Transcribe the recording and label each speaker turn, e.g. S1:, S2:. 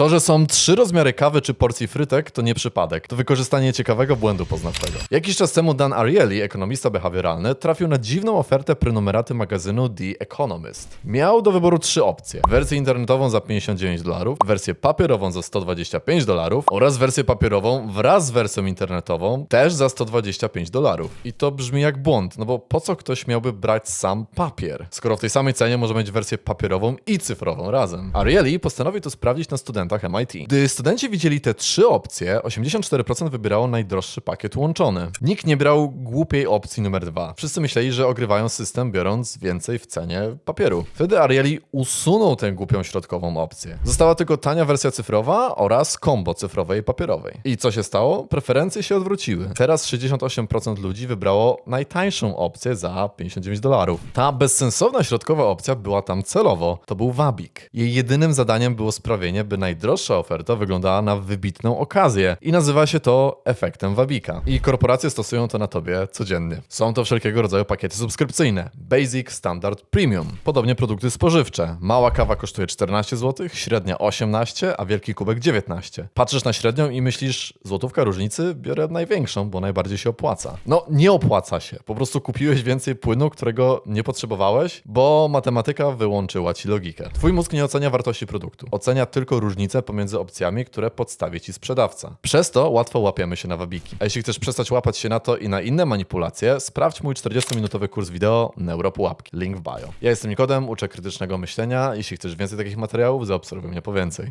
S1: To, że są trzy rozmiary kawy czy porcji frytek, to nie przypadek. To wykorzystanie ciekawego błędu poznawczego. Jakiś czas temu Dan Ariely, ekonomista behawioralny, trafił na dziwną ofertę prenumeraty magazynu The Economist. Miał do wyboru trzy opcje. Wersję internetową za 59 dolarów, wersję papierową za 125 dolarów oraz wersję papierową wraz z wersją internetową też za 125 dolarów. I to brzmi jak błąd, no bo po co ktoś miałby brać sam papier, skoro w tej samej cenie może mieć wersję papierową i cyfrową razem. Ariely postanowił to sprawdzić na studentach MIT. Gdy studenci widzieli te trzy opcje, 84% wybierało najdroższy pakiet łączony. Nikt nie brał głupiej opcji numer dwa. Wszyscy myśleli, że ogrywają system biorąc więcej w cenie papieru. Wtedy Ariely usunął tę głupią środkową opcję. Została tylko tania wersja cyfrowa oraz kombo cyfrowej i papierowej. I co się stało? Preferencje się odwróciły. Teraz 68% ludzi wybrało najtańszą opcję za 59 dolarów. Ta bezsensowna środkowa opcja była tam celowo. To był wabik. Jej jedynym zadaniem było sprawienie, by najdroższa oferta wyglądała na wybitną okazję. I nazywa się to efektem wabika. I korporacje stosują to na tobie codziennie. Są to wszelkiego rodzaju pakiety subskrypcyjne. Basic, Standard, Premium. Podobnie produkty spożywcze. Mała kawa kosztuje 14 zł, średnia 18, a wielki kubek 19. Patrzysz na średnią i myślisz, złotówka różnicy, biorę największą, bo najbardziej się opłaca. No, nie opłaca się. Po prostu kupiłeś więcej płynu, którego nie potrzebowałeś, bo matematyka wyłączyła ci logikę. Twój mózg nie ocenia wartości produktu. Ocenia tylko różnicę pomiędzy opcjami, które podstawi ci sprzedawca. Przez to łatwo łapiemy się na wabiki. A jeśli chcesz przestać łapać się na to i na inne manipulacje, sprawdź mój 40-minutowy kurs wideo Neuropułapki. Link w bio. Ja jestem Nikodem, uczę krytycznego myślenia. Jeśli chcesz więcej takich materiałów, zaobserwuj mnie po więcej.